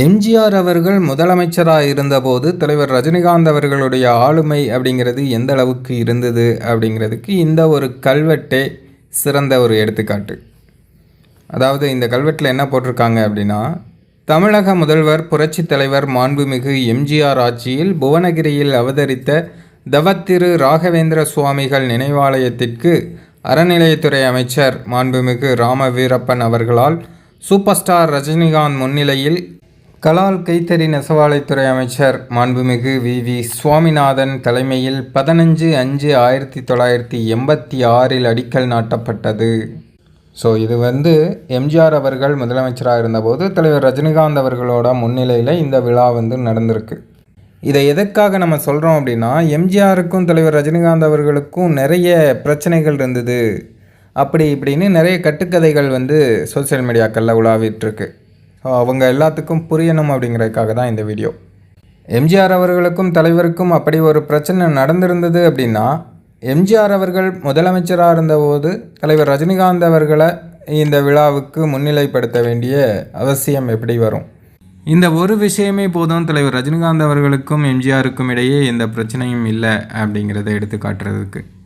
எம்ஜிஆர் அவர்கள் முதலமைச்சராக இருந்தபோது தலைவர் ரஜினிகாந்த் அவர்களுடைய ஆளுமை அப்படிங்கிறது எந்த அளவுக்கு இருந்தது அப்படிங்கிறதுக்கு இந்த ஒரு கல்வெட்டே சிறந்த ஒரு எடுத்துக்காட்டு. அதாவது இந்த கல்வெட்டில் என்ன போட்டிருக்காங்க அப்படின்னா தமிழக முதல்வர் புரட்சித் தலைவர் மாண்புமிகு எம்ஜிஆர் ஆட்சியில் புவனகிரியில் அவதரித்த தவத்திரு ராகவேந்திர சுவாமிகள் நினைவாலயத்திற்கு அறநிலையத்துறை அமைச்சர் மாண்புமிகு ராம வீரப்பன் அவர்களால் சூப்பர் ஸ்டார் ரஜினிகாந்த் முன்னிலையில் கலால் கைத்தறி நெசவாலைத்துறை அமைச்சர் மாண்புமிகு வி. வி. சுவாமிநாதன் தலைமையில் பதினஞ்சு அஞ்சு ஆயிரத்தி தொள்ளாயிரத்தி எண்பத்தி ஆறில் அடிக்கல் நாட்டப்பட்டது. ஸோ இது வந்து எம்ஜிஆர் அவர்கள் முதலமைச்சராக இருந்தபோது தலைவர் ரஜினிகாந்த் அவர்களோட முன்னிலையில் இந்த விழா வந்து நடந்திருக்கு. இதை எதற்காக நம்ம சொல்கிறோம் அப்படின்னா எம்ஜிஆருக்கும் தலைவர் ரஜினிகாந்த் அவர்களுக்கும் நிறைய பிரச்சனைகள் இருந்தது. அப்படி இப்படின்னு நிறைய கட்டுக்கதைகள் வந்து சோஷியல் மீடியாக்களில் உலாவிட்டுருக்கு அவங்க எல்லாத்துக்கும் புரியணும் அப்படிங்கிறதுக்காக தான் இந்த வீடியோ. எம்ஜிஆர் அவர்களுக்கும் தலைவருக்கும் அப்படி ஒரு பிரச்சனை நடந்திருந்தது அப்படின்னா எம்ஜிஆர் அவர்கள் முதலமைச்சராக இருந்தபோது தலைவர் ரஜினிகாந்த் அவர்களை இந்த விழாவுக்கு முன்னிலைப்படுத்த வேண்டிய அவசியம் எப்படி வரும்? இந்த ஒரு விஷயமே போதும் தலைவர் ரஜினிகாந்த் அவர்களுக்கும் எம்ஜிஆருக்கும் இடையே எந்த பிரச்சனையும் இல்லை அப்படிங்கிறத எடுத்து காட்டுறதுக்கு